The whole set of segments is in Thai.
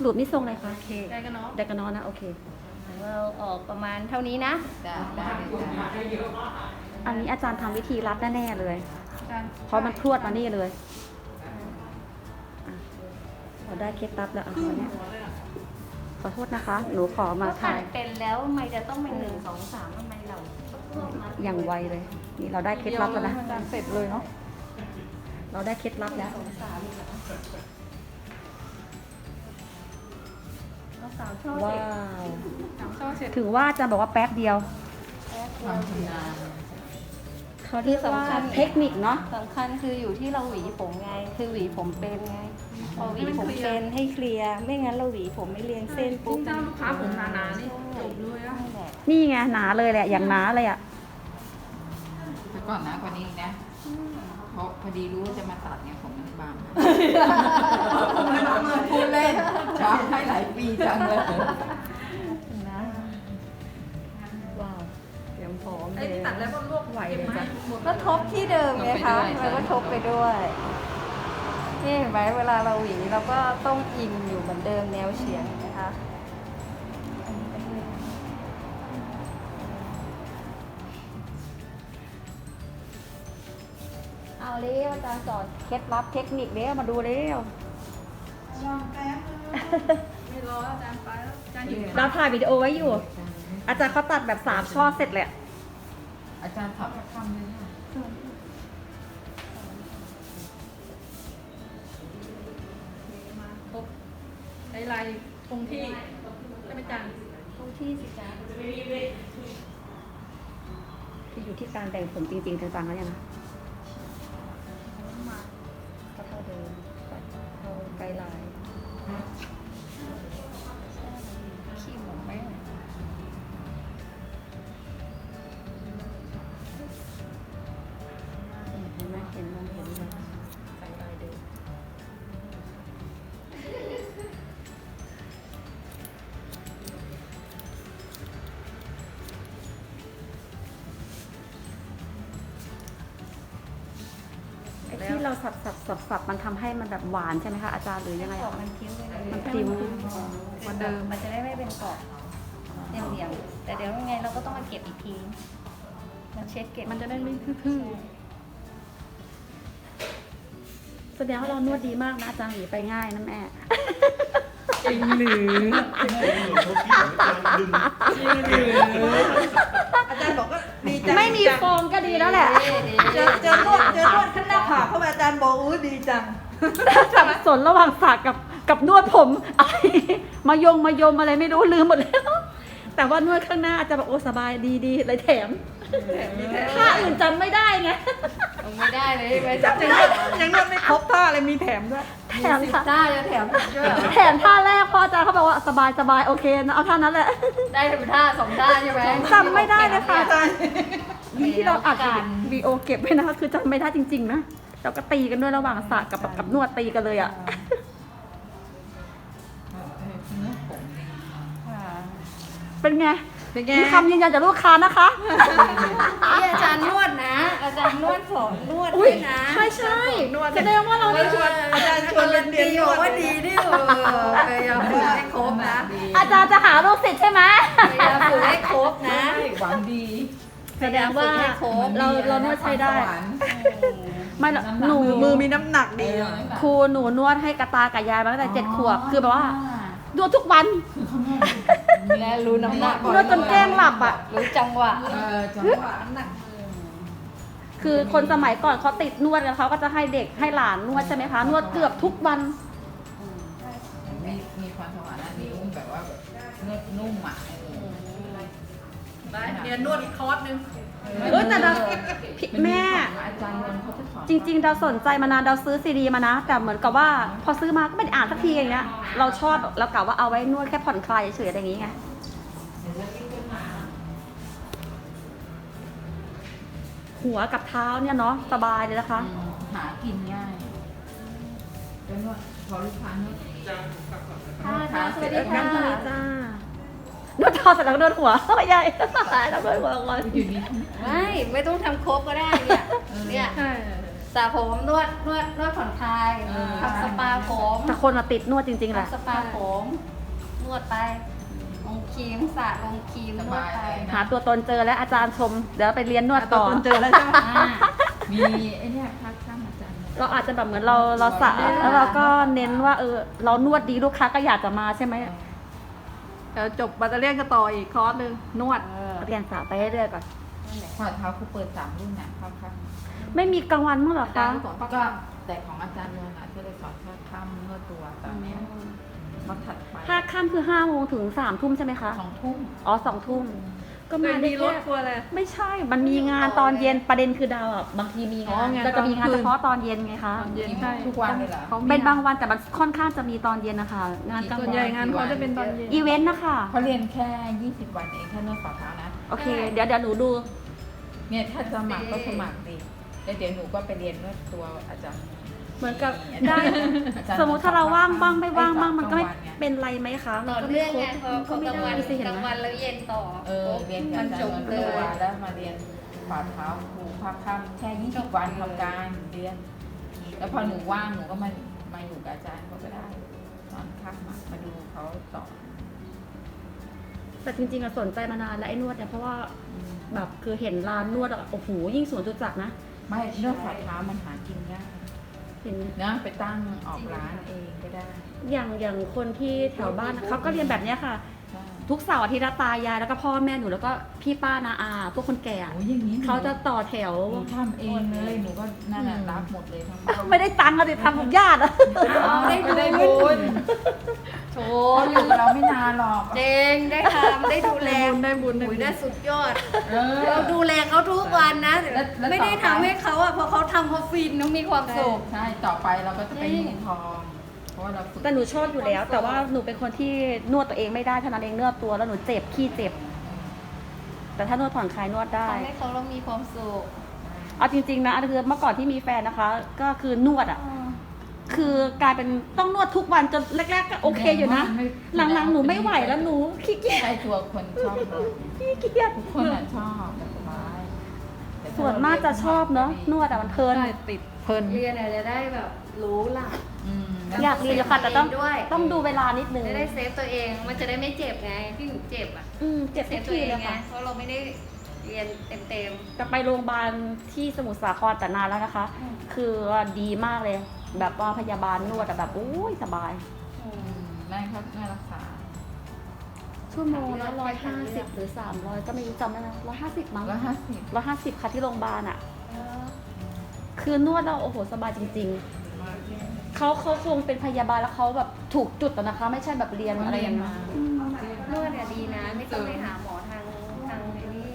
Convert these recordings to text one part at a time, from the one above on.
หลุดนี่ทรงอะไรคะเคได้กันเนาะไดกานอนนะโอเคเราออกประมาณเท่านี้นะจ้ะได้เลยจ้ะอันนี้อาจารย์ทำวิธีรัดแน่ๆเลย เพราะมันพรวดมานี่เลยอะเราได้เคล็ดลับแล้วอะวันเนี้ยขอโทษนะคะ หนูขอมาก็ตัถ่าดยเป็นแล้วทำไมจะต้องเป็นหนึ่งสองสามทำไมเราอย่างไวเลย นี่เราได้เคล็ดลับแล้วนะอาจารย์เสร็จเลยเนาะเราได้เคล็ดลับแล้ว สาวชอบว้าเด็กวสาวชอบเสร็จถึงว่าอาจารย์บอกว่าแป๊บเดียวทำชำนาญเขาเรียกว่าเทคนิคเนาะ สำคัญคืออยู่ที่เราหวีผมไง คือหวีผมเป็นไง พอหวีผมเป็นให้เคลียร์ไม่งั้นเราหวีผมไม่เรียงเส้นปุ๊บถ้าลูกค้าผมหนาๆนี่จบเลยอะนั่นแหละนี่ไงหนาเลยแหละ อย่างหนาเลยอะแต่ก่อนนะกว่านี้อีกนะ เพราะพอดีรู้ว่าจะมาตัดเนี่ยผมมันบางพูดเล่นชอบให้หลายปีจังเลยนะว้าวเตรียมพร้อมไอ้ที่ตัดแล้วก็ลวกไหวเลยจ้ะหมดก็ทบที่เดิมไงคะเราก็ทบไปด้วยนี่เห็นไหมเวลาเราหวีเราก็ต้องอิงอยู่เหมือนเดิมแนวเฉียงนะคะ เอาเร็วอาจารย์สอนเคล็ดลับเทคนิคเร็วมาดูเร็วไม่รออาจารย์ไปแล้วอาจารย์อยู่เราถ่ายวิดีโอไว้อยู่ อาจารย์เขาตัดแบบสามช่อเสร็จเลยอะอาจารย์ถับทำเลยค่ะมาครบใช้ลายคงที่ได้ไหมจันตรงที่สิจ๊ะที่อยู่ที่การแต่งผมจริงๆจังๆแล้วยังนะ เราสับสับสับสับมันทำให้มันแบบหวานใช่ไหมคะอาจารย์หรือยังไงกรอบอะมันคิ้วไปเลยมันพริ้ว มันเดิมมันจะได้ไม่เป็นกรอบเดียวเดียวๆแต่เดี๋ยวยังไงเราก็ต้องมาเก็บอีกที มันเช็ดเก็บมันจะได้ไม่ทื่อแสดงว่าเรานวดดีมากนะอาจารย์หนีไปง่ายนะแม่ๆจริงหรือ อาจารย์บอกว่าดีจังไม่มีฟองก็ดีแล้วแหละ เจอเจอนวดเจอนวดขึ้นหน้าผากเข้าไปอาจารย์บอกอู้ดีจัง สับสนระหว่างสากกับกับนวดผมอะไรมายงมายมอะไรไม่รู้ลืมหมดแล้ว แต่ว่านวดข้างหน้าอาจจะแบบโอ้สบายดีดีเลยแถมท่าอื่นจำไม่ได้ไงเอาไม่ได้เลยไปจัจับบยังนวดยังนวดไม่ครบท่าเลยมีแถมด้วย แถมสิบค่ะ ท่าจะแถมด้วยเหรอแถมท่าแรกพออาจารย์เขาบอกว่าสบายสบายโอเคนะเอาท่านั้นแหละ ได้เป็นท่าสองท่าใช่ไหมจำไม่ได้เลยค่ะอาจารย์นี่ที่เราอัดวีโอเก็บไว้นะคะคือจำไม่ได้จริงๆนะเราก็ตีกันด้วยระหว่างสากกับกับนวดตีกันเลยอะเนื้อผมดีค่ะเป็นไง เป็นไงมีคำยืนยันจากลูกค้านะคะ นี่อาจารย์นวดนะ อาจารย์นวดสอนนวดอุ้ด้ยวยนะใช่ใช่แสดงว่าเราเอได้อชวนอาจารย์ชวนเรียนเรียนนวด ว่าดีดิเออพยายามฝึกให้ครบนะอาจารย์จะหาลูกศิษย์ใช่ไหมพยายามฝึกให้ครบนะ หวังดีแสดงว่าเราเรานวดใช้ได้ ไม่หรอกหนูมือมีน้ำหนักดีอะครูหนูนวดให้กระตากับยายมาตั้งแต่เจ็ดขวบ คือแบบว่านวดทุกวัน และรู้น้ำหนักนวดจนแกล้งหลับอะ รู้จังหวะ เออจังหวะน้ำหนักคือคนสมัยก่อนเขาติดนวดกันเขาก็จะให้เด็กให้หลานนวดใช่ไหมคะ นวดเกือบทุกวัน มีมีความสวรรค์อันนี้แบบว่าเนื้อนุ่มอะไปเรียนนวดอีกคอร์สหนึงเออแต่เราพี่แม่ อาจารย์วันเขาจะสอนจริง ๆ เราสนใจมานานเราซื้อซีดีมานะ แต่เหมือนกับว่าพอซื้อมาก็ไม่ได้อ่านสักทีอย่างเงี้ย เราชอบเรากะว่าเอาไว้นวดแค่ผ่อนคลายเฉยๆอะไรอย่างงี้ไง หัวกับเท้าเนี่ยเนาะสบายเลยนะคะ หากินง่ายแล้วนวดพอลูกค้านวดค่ะค่ะสวัสดีงั้ค่ะนเลยจ้านวดเท้าเสร็จแล้วก็นวดหัวใหญ่ตายแล้วนวดหัวก่อนอยู่ดีไม่ไม่ต้องทำครบก็ได้เนี่ยเนี่ยใช่สสระผมนวดนวดนวดผ่อนคลายเออทำสปาผมแต่คนมาติดนวดจริงๆแหละทำสปาผมนวดไปลง ครีมสระลงครีมสนวบาดยไปเลยนะ หาตัวตนเจอแล้วอาจารย์ชม เดี๋ยวไปเรียนนวดต่อตนเจอแล้วใช่ไหมอ่ามีไอ้เนี่ยพักข้ามอาจารย์เราอาจจะแบบเหมือนเราเราสระแล้วเราก็เน้นว่าเออเรานวดดีลูกค้าก็อยากจะมาใช่ไหมเดี๋ยวจบบัตเตอรี่ก็ต่ออีกคอร์สหนึ่งนวด เรียนสระไปเรื่อยๆก่อนนั่นแหละขอเท้าครูเปิดสามรุ่นน่ะเข้าข้ไม่มีกลางวันมั้งเหรออาจาคะย์สอนก็แต่ของอาจารย์นวลน่ะที่เลยสอนแค่ข้ามนวดตัวตอนเนี้ย เขาถัดไปห้าค่ำคือห้าโมงถึงสามทุ่มใช่ไหมคะ สองทุ่มอ๋อสองทุ่ม ก็เคมายได้มีรแค่ถกลัวอะไรไม่ใช่ มันมีงานตอนเย็นประเด็นคือดาวอะบางทีมีอ๋งาอนงานก็จะมีงานตอนคืนเฉพาะตอนเย็นไงคะตอนเย็นใช่ทุกวันเลยเหรอเขามีเป็นบางวันแต่มันค่อนข้างจะมีตอนเย็นนะคะ งานกลางส่วนวัใหญ่นงานเขาจะเป็นตอนเย็น อีเวนต์นะคะเขาเรียนแค่ 20 วันเองแค่นวดฝ่าเท้านะ โอเค เดี๋ยวเดี๋ยวหนูดู เนี่ยถ้าสมัครก็สมัครดิแล้วเดี๋ยวหนูก็ไปเรียนนวดตัวอาจารย์ เหมือนกับอาจารย์ได้อาจารย์สมมติถ้าเราว่างบ้างไม่ว่างบ้างไอ้มันก็ไม่สองวันไงเป็นไรไหมคะต่อก็เนื่องครไงบพอก็กไม่ลางได้วันสิเห็นกลางไหมวันแล้วเย็นต่อเออเรียนกับมัอานจารจย์บนวดเลตัวยแล้วมาเรียนฝ่าเท้าครูภาคค่ำแค่20วันทำการเดือนแล้วพอหนูว่างหนูก็มามาอยู่กับอาจารย์เขาก็ได้ตอนค่ำอะมาดูเขาสอนแต่จริงๆอะสนใจมานานแล้วไอ้นวดเนี่ยเพราะว่าแบบคือเห็นร้านนวดอะโอ้โหยิ่งสวนจุจักรนะ ไม่นวดฝ่าเท้ามันหากินยากเห็นนะไปตั้งออกร้านเองก็ได้ อย่างอย่างคนที่แถวบ้านอะเขาก็เรียนแบบเนี้ยค่ะใช่ทุกเสาร์อาทิตย์ละตายายแล้วก็พ่อแม่หนูแล้วก็พี่ป้านาอา พวกคนแก่อะโอ้ยอย่างนี้หนูเขาจะต่อแถว หนูทำเองเลยหนูก็นั่นแหละรับหมดเลยทั้งบ้านไม่ได้ตังค์อะดิทำกับญาติอะ ได้ไม่ได้บุญ โถเขาอยู่กับเราไม่นานหรอก เจงได้ทำได้ดูแลได้บุญได้บุญอุยได้สุดยอด เออ เราดูแลเขาทุกวันนะ แล้วแล้วไม่ได้ต่อทำไป ให้เขาอะเพราะเขาทำเขาฟินเขามีความสุข ใช่ต่อไปเราก็จะไปหนูทอง เพราะว่าเราฝึกแต่หนูชอบอยู่แล้ว แต่ว่าหนูเป็นคนที่นวดตัวเองไม่ได้เท่านั้นเองนวดตัวแล้วหนูเจ็บขี้เจ็บ แต่ถ้านวดผ่อนคลายนวดได้ ทำให้เขาเรามีความสุข เอาจริงๆนะคือเมื่อก่อนที่มีแฟนนะคะ ก็คือนวดอะ คือกลายเป็นต้องนวดทุกวันจนแรกๆก็โอเคอยู่นะ หลังๆหนูไม่ไหวแล้วหนูขี้เกียจใช่ตัวคนชอบเลยขี้เกียจทุกคนอะชอบแต่สบายแต่ถ้ส่วนมากจะชอบเนาะนวดอะมันเพลินใช่ติดเพลิน เรียนอะจะได้แบบรู้หลักอืมแล้วอยากเรียนอยู่ค่ะแต่ต้องด้วยต้องดูเวลานิดนึงจะได้เซฟตัวเอง มันจะได้ไม่เจ็บไงที่หนูเจ็บอะอืมเจ็บเซทุฟกตัวทีเองเลยไงค่ะเพราะเราไม่ได้เรียนเต็ม จะไปโรงพยาบาลที่สมุทรสาครแต่นานแล้วนะคะอืมคือว่าดีมากเลย แบบว่าพยาบาลนวดอะแบบโอ้ยสบายๆอือืมมได้ครับได้รักษา ชั่วโมงละร้อยห้าสิบหรือสามร้อยก็ไม่รู้จำได้นะร้อยห้าสิบมั้งแล้วห้าสิบร้อยห้าสิบค่ะที่โรงพยาบาลอะคือนวดเราโอ้โหสบายจริง ๆเขาเขาคงเป็นพยาบาลแล้วเขาแบบถูกจุดอะนะคะ ไม่ใช่แบบเรียนอะไรอย่างนั้นอืมนวดอะดีนะ ไม่ต้องไปหาหมอทางทางไอ้นี่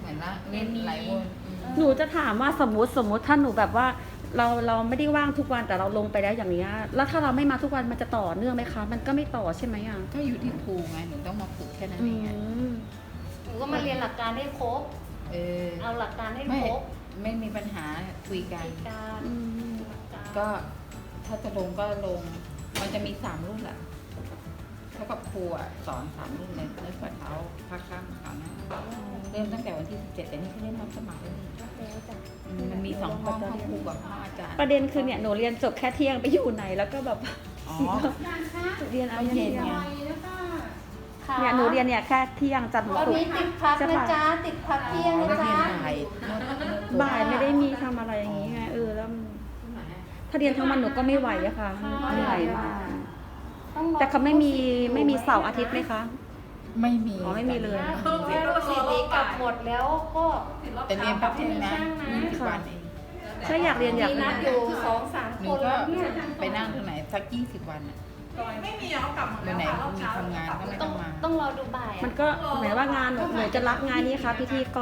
เหมือนละเล่นหลายวนอืมหนูจะถามว่าสมมติสมมติถ้าหนูแบบว่า เราเราไม่ได้ว่างทุกวันแต่เราลงไปแล้วอย่างเนี้ยแล้วถ้าเราไม่มาทุกวันมันจะต่อเนื่องไหมคะ มันก็ไม่ต่อใช่ไหมอะก็อยู่ที่ครูไงหนูต้องมาฝึกแค่นั้นอืเองอะมหนูก็มาเรียนหลักการให้ครบ เออเอาหลักการให้ไม่ครบไม่มีปัญหาคุยกัน การอืมก็ถ้าจะลงก็ลง มันจะมีสามรุ่นแหละเท่ากับครูอะสอนสามรุ่นเลยเริ่มฝ่าเท้า เริ่มตั้งแต่วันที่สิบเจ็ดแต่นี่เขาเริ่มรับสมัครแล้วนี่อืมมันมีสองห้องห้องครูกับห้องอาจารย์ประเด็นคือเนี่ยหนูเรียนจบแค่เที่ยงไปอยู่ไหนแล้วก็แบบอ๋อเรียนเอาไม่เที่เย็นยงไงเนี่ยหนูเรียนเนี่ยแค่เที่ยงจันทร์ถึงตอนศุกนี้ร์ ติดพักใช่นะปะ จ๊ะติดพักเที่ยงไม่นะได้จ๊ะเรียนบ่ายบ่ายไม่ได้มีทำอะไรอย่างงี้ไงเออแล้วถ้าเรียนทั้งวันหนูก็ไม่ไหวอะค่ะเหนื่อยมาก ต้องรอแต่เขาไม่มีไม่มีเสาร์อาทิตย์ไหมคะ ไม่มีอ๋อไม่มีเลยแม่ลูกศิษย์นี้กลับหมดแล้วก็แต่เรียนแป๊บนึงนะยี่สิบวันเองถ้าอยากเรียนอยากมีเรีนัยดนอยู่สองสามหคนูนก็แล้วเนี่ยไปนั่งตรงไหนสักยี่สิบวันอะไม่มีเอากลับวันไหนมีทำงานก็ไม่ต้ต้อองงมา ต้องรอดูบ่ายมันก็หมายว่างานหนูหนูจะรับงานนี้ค่ะพิธีก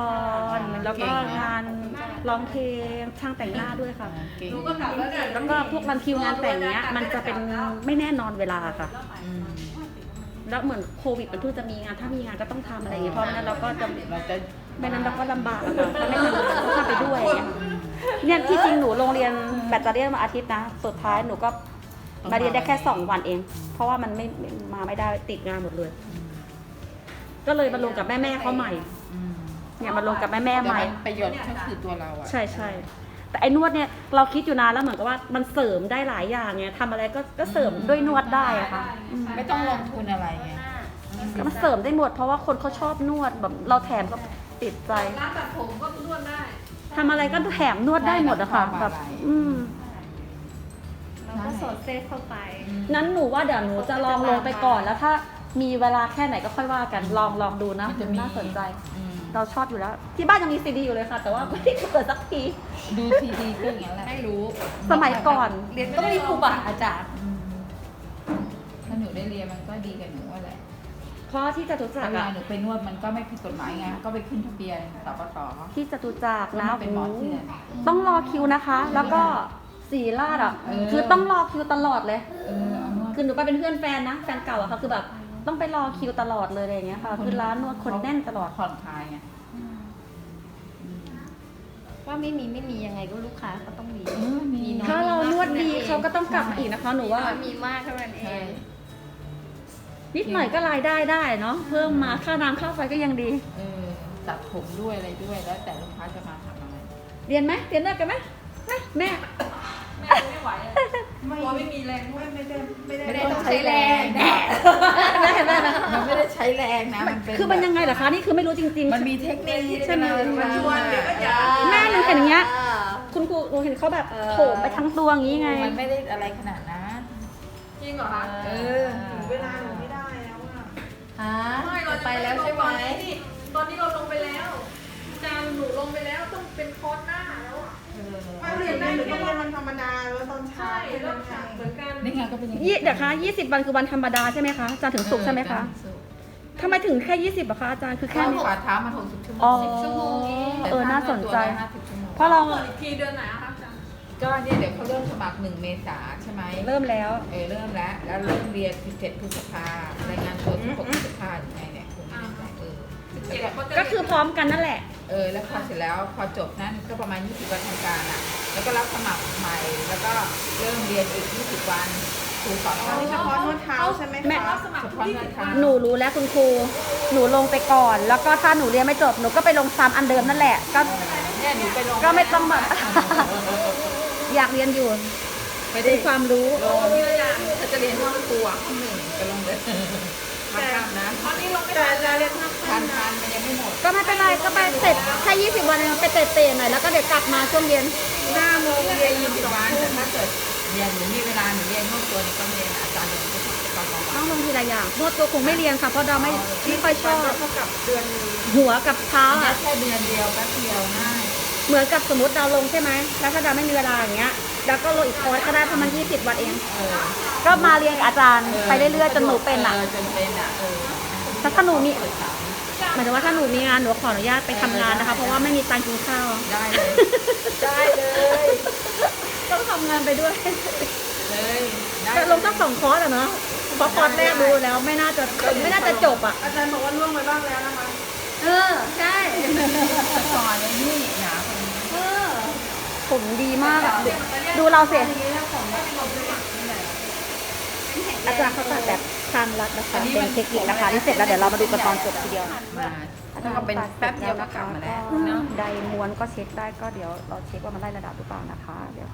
ร แล้วก็งานร้องเพลงช่างแต่งหน้าด้วยค่ะ เก่งแล้วก็พวกวันคิวงานแต่งเนี้ยมันจะเป็นไม่แน่นอนเวลาค่ะ อืม แล้วเหมือนโควิดมันเพิ่งจะมีงานถ้ามีงานก็ต้องทำอะไรอย่างเงี้ยเพราะฉะนั้นเราก็จะเราจะไม่นั้นเราก็ลำบากอะค่ะถ้าไม่ทำงานก็ทำไปด้วยอย่างเงี้ยเนี่ยที่จริงหนูโรงเรียนแบตเตอรี่มาอาทิตย์นะสุดท้ายหนูก็มาเรียนได้แค่สองวันเอง เพราะว่ามันไม่มาไม่ได้ติดงานหมดเลย ก็เลยมาลงกับแม่แม่ๆเขาใหม่อืมเนี่ยมาลงกับแม่แม่ๆใหม่ แต่ประโยชน์ก็คือตัวเราอะใช่ใช่ แต่ไอ้นวดเนี่ยเราคิดอยู่นานแล้วเหมือนกับว่ามันเสริมได้หลายอย่างไงทำอะไรก็ก็เสริมด้วยนวดได้อะค่ะอืมไม่ต้องลงทุนอะไรไงก็มันเสริมได้หมดเพราะว่าคนเขาชอบนวดแบบเราแถมก็ติดใจร้านตัดผมก็นวดได้ ทำอะไรก็แถมนวดได้หมดอะค่ะใช่แบบอะไรอืม เราก็สอดเส้นเข้าไป นั้นหนูว่าเดี๋ยวหนูจะลองลงไปก่อนแล้วถ้ามีเวลาแค่ไหนก็ค่อยว่ากันลองลองดูนะมันจะมี น่าสนใจ อืม เราชอบอยู่แล้ว ที่บ้านยังมีซีดีอยู่เลยค่ะ แต่ว่าไม่ได้เปิดสักที ดูทีดีก็อย่างนั้นแหละไม่รู้สมัยก่อนเรียนต้องมีครูบาอาจารย์ อืมถ้าหนูได้เรียนมันก็ดีกับหนูว่าแหละเพราะที่จตุจัเวกรลาอะหนูไปนวดมันก็ไม่ผิดกฎหมายไง ก็ไปขึ้นทะเบียนสปส ที่จตุจักรแล้นะวเป็นหมอเถื่อนต้องรอคิวนะคะ แล้วก็สีลาดอะ เออ คือต้องรอคิวตลอดเลย เออเอานวดคือหนูไปเป็นเพื่อนแฟนนะ แฟนเก่าอะค่ะคือแบบ ต้องไปรอคิวตลอดเลยอะไรอย่างเงี้ยค่ะ คือร้านนวดคนแน่นตลอด ผ่อนคลายไงว่าไม่มีไม่มียังไงก็ลูกค้าเขาต้องมีเออมีน้อยถ้าเรานวดดีเขาก็ต้องกลับมาอีกนะคะหนูว่า มีมากเท่านั้นเอใช่งนิดหน่อยก็รายได้ได้เนาะเพิ่มมาค่าน้ำค่าไฟก็ยังดีเออตัดผมด้วยอะไรด้วยแล้ว แต่ลูกค้าจะมาทำอะไร เรียนไหมเรียนได้กันไหมไหมแม่แม่ไม่ไหว อะกลัวไม่มีแรงด้วยไม่ได้ไม่ได้ไม่ได้ต้องใช้แรงแม่เห็นไหมมันไม่ได้ใช้แรงนะมันเป็นคือมันยังไงเหรอคะนี่คือไม่รู้จริงๆ มันมีเทคนิคใช่ไหมมันชวนเดี๋ยวก็อยากแม่หนูเห็นอย่างเงี้ย คุณครูหนูเห็นเขาแบบโถมไปทั้งตัวอย่างงี้ไง มันไม่ได้อะไรขนาดนั้นจริงเหรอคะเออถึงเวลาหนูไม่ได้แล้วอะฮะไม่เราจะไปแล้วใช่ไหมนี่ตอนนี้เราลงไปแล้วอาจารย์หนูลงไปแล้วต้องเป็นคอร์สหน้าแล้วอะ ไม่เรียนได้หรือต้องเรียนวันธรรมดาแล้วตอนเช้าใช่แล้วค่ะเหมือนกันนี่ไงก็เป็นอย่างยี่เดี๋ยวคะยี่สิบวันคือวันธรรมดาใช่ไหมคะจันทร์ถึงศุกร์ใช่ไหมคะทำไมถึงแค่ยี่สิบอะคะอาจารย์คือแค่แค่นี้ ฝ่าเท้ามาหกสิบชั่วโมงอ๋อสิบชั่วโมงเออน่าสนใจ ห้าสิบชั่วโมงเพราะเราเปิดอีกทีเดือนไหนอะคะอาจารย์ก็เนี่ยเดี๋ยวเขาเริ่มสมัครหนึ่งเมษาใช่ไหมเริ่มแล้ว เออเริ่มแล้ว แล้วเริ่มเรียน17พฤษภารายงานตัว16พฤษภาอย่างไงเนี่ย ก็เขาจะก็คือพร้อมกันนั่นแหละ เออ แล้วพอเสร็จแล้วพอจบนั่นก็ประมาณ 20 วันทำการอะ แล้วก็รับสมัครใหม่ แล้วก็เริ่มเรียนอีก 20 วันครูสอนอันนี้เฉพาะนวดเท้าใช่ไหมแม่ คะสมัครเฉทุกพาะที่นวดสิบเท้าวันหนูรู้แล้วคุณครู หนูลงไปก่อน แล้วก็ถ้าหนูเรียนไม่จบ หนูก็ไปลงซ้ำอันเดิมนั่นแหละ ก็ เนี่ยหนูไปลงก็ไม่ต้องแบบเออเออเออเอออยากเรียนอยู่ไปเป็ได้นความรู้ลงถ้าจะเรียนนวดครูอะข้อหนึ่งไปลงเลย มาข้ามนะตอนนี้ลงไม่แต่ได้อาจารย์เรียนทับทานทานมันยังไม่หมดก็ไม่เป็นไรก็ไปเสร็จแค่ยี่สิบวันเองไปเตะๆหน่อยแล้วก็เดี๋ยวกลับมาช่วงเย็นห้าโมงเรียนยี่สิบวันแต่ถ้าเกิดเรียนหนูมีเวลาหนูเรียนนวดตัวนี่ก็เรียนอาจารย์เรียนก็ตอนกลางวันต้องลงทีละอย่างนวดตัวคงไม่เรียนค่ะเพราะเราไม่ไม่ค่อยชอบ เท่ากับเดือนหนึงหัวกับเท้าแค่อะ แค่เดือนเดียวแป๊บเดียวง่าย เหมือนกับสมมติดาวลงใช่ไหม แล้วถ้าดาวไม่มีเวลาอย่างเงี้ย แล้วก็ลงอีกคอร์สก็ได้เพราะมัน20 วันเอง เออก็มาเรียนกับอาจารย์ไปเรื่อยๆจนหนูเป็นอะเออจนเป็นอะเออแต่ถ้าหนูมีหมายถึงว่าถ้าหนูมีงานหนูขออนุญาตไปทำงานนะคะ เพราะว่าไม่มีตังค์กินข้าว ได้เลย ได้เลยต้องทำงานไปด้วยเลยได้แต่ลงตั้งสองคอร์สอะเนาะเพราะคอร์สแรกดูแล้วไม่น่าจะไม่น่าจะจบอะ อาจารย์บอกว่าล่วงไปบ้างแล้วนะคะ เออ ใช่ ก่อนเลยนี่หนาคนนี้เออ ผมดีมากอะดูดูเราเสียอาจารย์เขาตัดแบบทางรัดนะคะเป็นเทคนิคนะคะที่เสร็จแล้วเดี๋ยวเรามาดูกันตอนจบทีเดียวมาถ้าก็เป็นแป๊บเดียวก็กลับมาแล้วเนาะไดม้วนก็เช็คได้ก็เดี๋ยวเราเช็คว่ามันได้ระดับหรือเปล่านะคะ เดี๋ยว